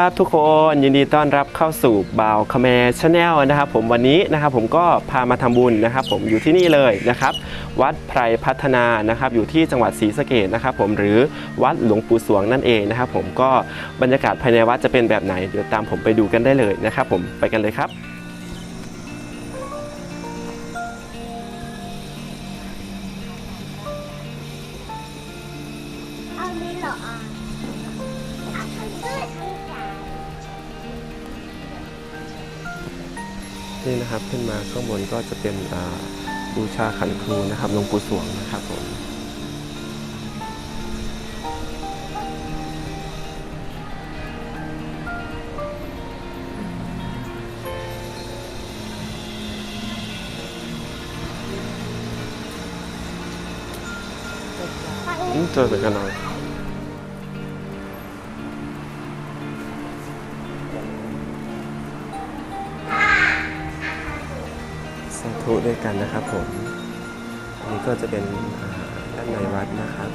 ดีครับทุกคนยินดีต้อนรับเข้าสู่บาวคาแมชาแนลนะครับผมวันนี้นะครับผมก็พามาทำบุญนะครับ ผมอยู่ที่นี่เลยนะครับ วัดไพรพัฒนานะครับ อยู่ที่จังหวัดศรีสะเกดนะครับ ผมหรือวัดหลวงปู่สวงนั่นเองนะครับ ผมก็บรรยากาศภายในวัดจะเป็นแบบไหนเดี๋ยวตามผมไปดูกันได้เลยนะครับ ผมไปกันเลยครับ นี่นะครับ ขึ้นมาข้างบนก็จะเป็นอ่าบูชาขันครูนะครับหลวงปู่สวงนะครับผมอืมเจอ สาธุด้วยกันนะครับผมอันนี้ก็จะเป็นอาด้านในวัดนะครับ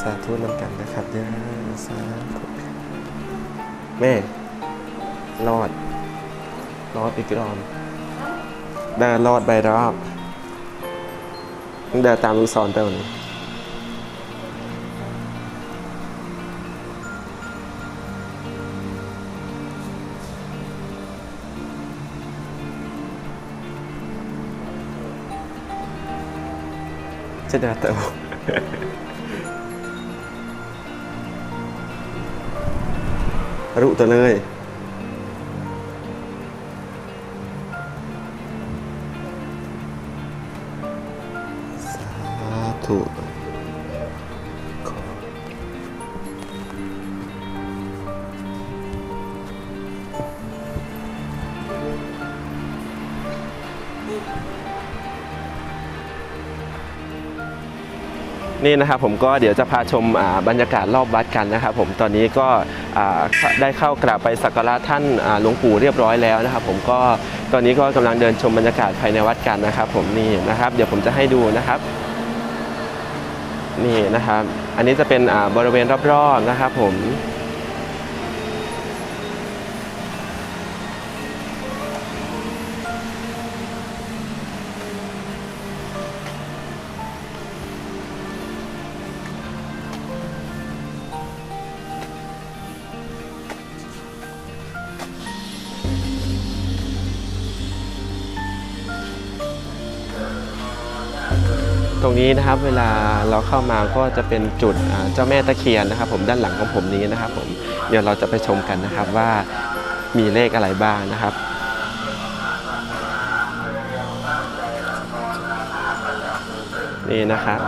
สาธุนำกันนะครับเด้อสาธุแม่รอด รอดอีกรอบได้รอดใบรอบเดินตามลูกศรไปวันนี้จะเดินเติม รุตัวเลยสาธุ นี่นะครับผมก็เดี๋ยวจะพาชมบรรยากาศรอบวัดกันนะครับผมตอนนี้ก็ได้เข้ากราบไปสักการะท่านหลวงปู่เรียบร้อยแล้วนะครับผมก็ตอนนี้ก็กำลังเดินชมบรรยากาศภายในวัดกันนะครับ ผมนี่นะครับเดี๋ยวผมจะให้ดูนะครับนี่นะครับ อันนี้จะเป็นบริเวณรอบๆนะครับผม ตรงนี้นะครับเวลาเราเข้ามาก็จะเป็นจุดเจ้าแม่ตะเคียนนะครับ ผมด้านหลังของผมนี้นะครับ ผมเดี๋ยวเราจะไปชมกันนะครับว่ามีเลขอะไรบ้างนะครับนี่นะครับ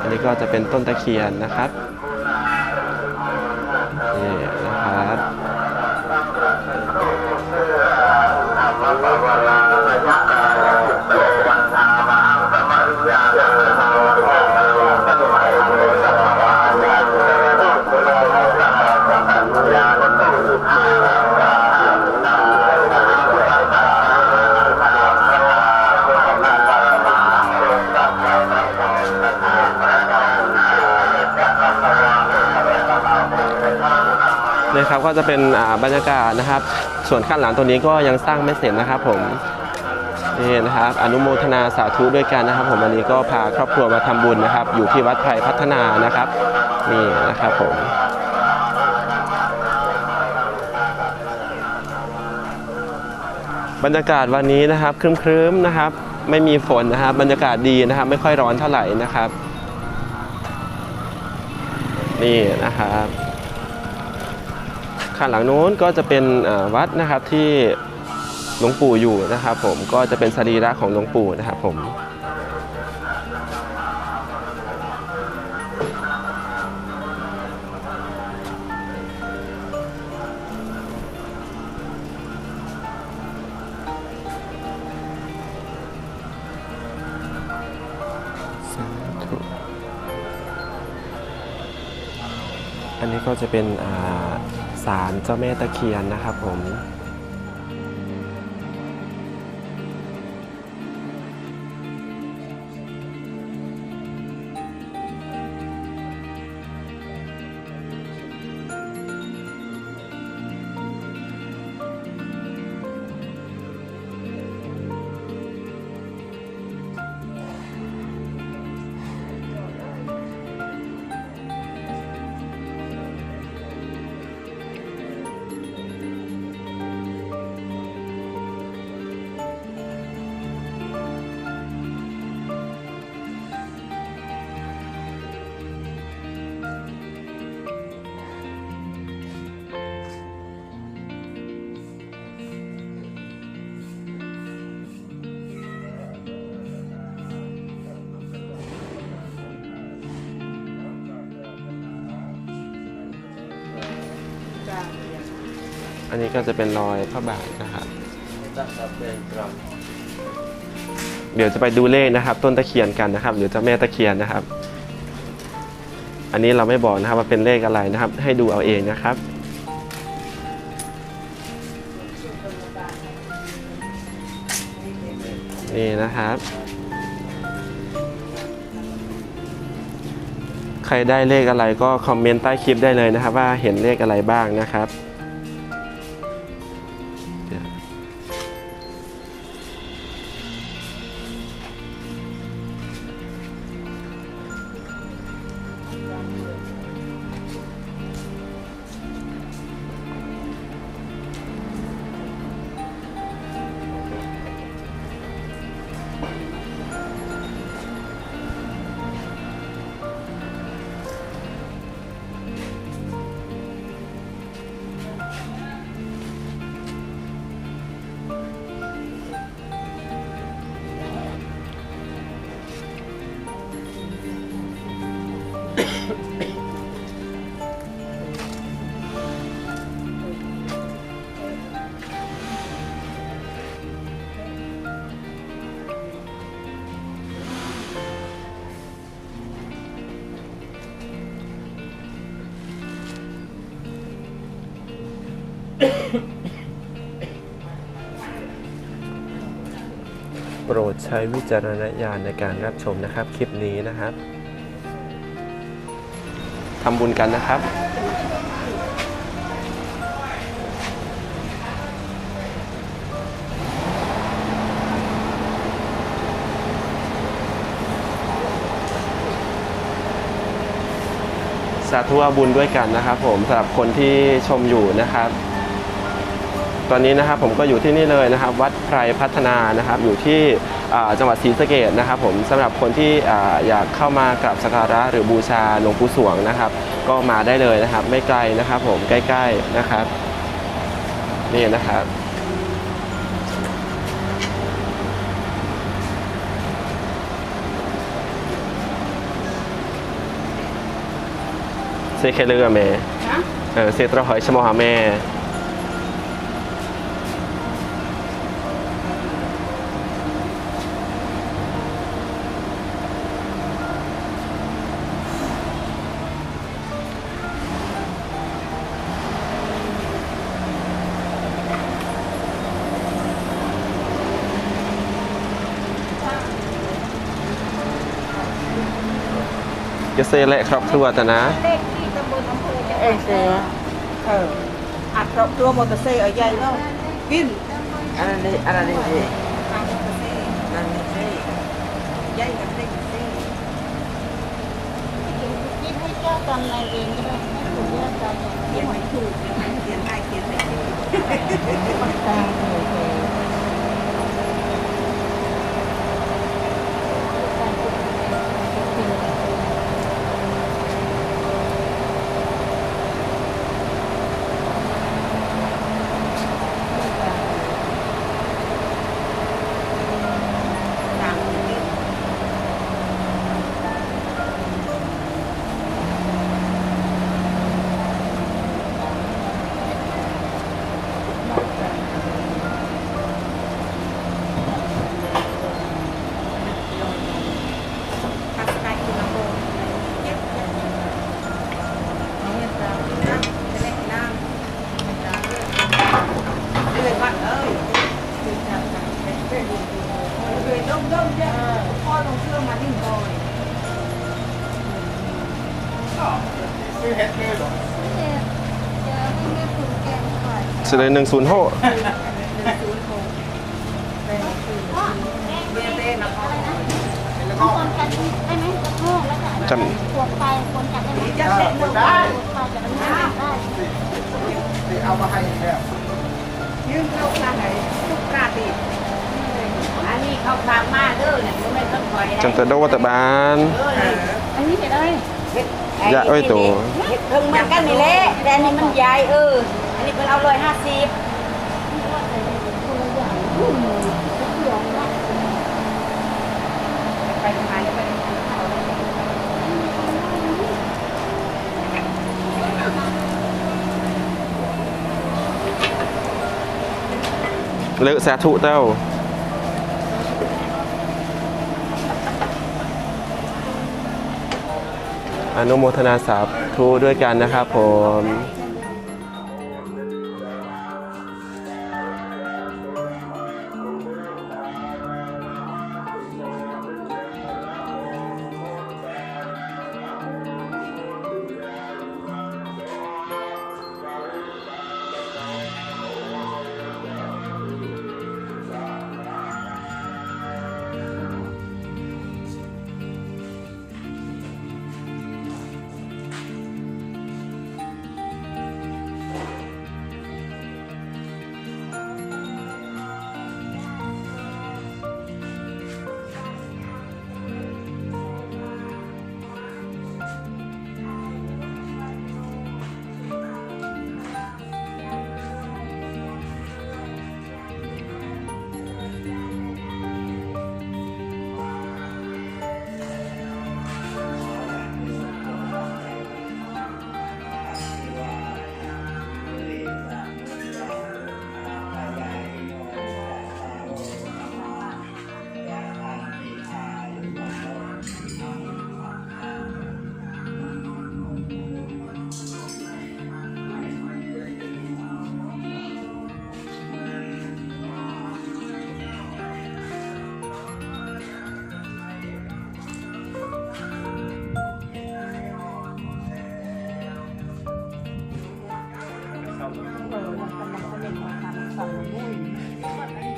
อันนี้ก็จะเป็นต้นตะเคียนนะครับ นะครับก็จะเป็นบรรยากาศนะครับ ส่วนข้างหลังตัวนี้ก็ยังสร้างไม่เสร็จนะครับผมนี่นะครับอนุโมทนาสาธุด้วยกันนะครับ ผมวันนี้ก็พาครอบครัวมาทำบุญนะครับ อยู่ที่วัดไผ่พัฒนานะครับนี่นะครับผมบรรยากาศวันนี้นะครับครึ้มๆนะครับ ไม่มีฝนนะครับ บรรยากาศดีนะครับ ไม่ค่อยร้อนเท่าไหร่นะครับ นี่นะครับ ข้างหลังนู้นก็จะเป็นวัดนะครับที่หลวงปู่อยู่นะครับผมก็จะเป็นสรีระของหลวงปู่นะครับผมอันนี้ก็จะเป็นอ่า ศาลเจ้าแม่ตะเคียนนะครับผม อันนี้ก็จะเป็นรอยพระบาทนะครับเดี๋ยวจะไปดูเลขนะครับ ต้นตะเคียนกันนะครับหรือเจ้าแม่ตะเคียนนะครับ อันนี้เราไม่บอกนะครับว่าเป็นเลขอะไรนะครับ ให้ดูเอาเองนะครับนี่นะครับ ใครได้เลขอะไรก็คอมเมนต์ใต้คลิปได้เลยนะครับ ว่าเห็นเลขอะไรบ้างนะครับ โปรดใช้วิจารณญาณในการรับชมนะครับ คลิปนี้นะครับ ทำบุญกันนะครับสาธุอาบุญด้วยกันนะครับ ผมสำหรับคนที่ชมอยู่นะครับ ตอนนี้นะครับผมก็อยู่ที่นี่เลยนะครับ วัดไพรพัฒนานะครับ อยู่ที่ จังหวัดศรีสะเกดนะครับผมสำหรับคนที่อ่าอยากเข้ามากราบสักการะหรือบูชาหลวงปู่สวงนะครับ ก็มาได้เลยนะครับ ไม่ไกลนะครับ ผมใกล้ๆนะครับนี่นะครับเซเคเลือแม่ฮะเออเซตรหอยชะมอหาแม่ เซเละครอบครัวแต่นะ เลขที่ตำบลอำเภอจะเอยเสือเอออัดครอบครัวมอเตอร์ไซค์เอาใหญ่แล้วกินอันนี้อันนี้สิทางมอเตอร์ไซค์ใหญ่กับเล็กสิคิดให้เจ้ากรรมนายเวรก็ได้ให้ถูกเรื่องกรรมเขียนไม่ถูกเขียนให้เขียนไม่ถูก ตามเล ได้ไหมกระโงแล้วก็ขวดไปคนกันได้ไหมจะเต้นหนึ่งได้ขวดไปจะมันไม่ได้เอามาให้อีกแล้วยืมเข้าข้างไหนทุกกาติอันนี้เขาทางมาเด้อเนี่ยมันไม่ต้องคอยจังตะโดวัตบานเอออันนี้จะได้ยะเอ้ยตัวเฮ็ดเพิ่งมันกันนี่แหละแต่อันนี้มันใหญ่เอออันนี้ เป็นเอาร้อยห้าสิบคนละอย่างอืมเดี๋ยวนะไปทำงานไปทำงานเขาเลอะสาธุเต้าอนุโมทนาสาธุด้วยกันนะครับผม เปิดมันกำลังสนุกมังสั่งด้ย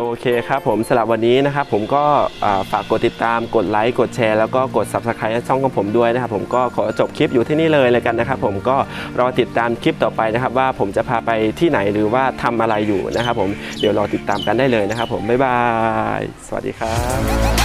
โอเคครับผมสำหรับวันนี้นะครับผมก็ฝากกดติดตามกดไลค์กดแชร์แล้วก็กด Subscribe ช่องของผมด้วยนะครับผมก็ขอจบคลิปอยู่ที่นี่เลยเลยกันนะครับผมก็รอติดตามคลิปต่อไปนะครับ ว่าผมจะพาไปที่ไหนหรือว่าทำอะไรอยู่นะครับผมเดี๋ยวรอติดตามกันได้เลยนะครับผมบ๊ายบาย สวัสดีครับ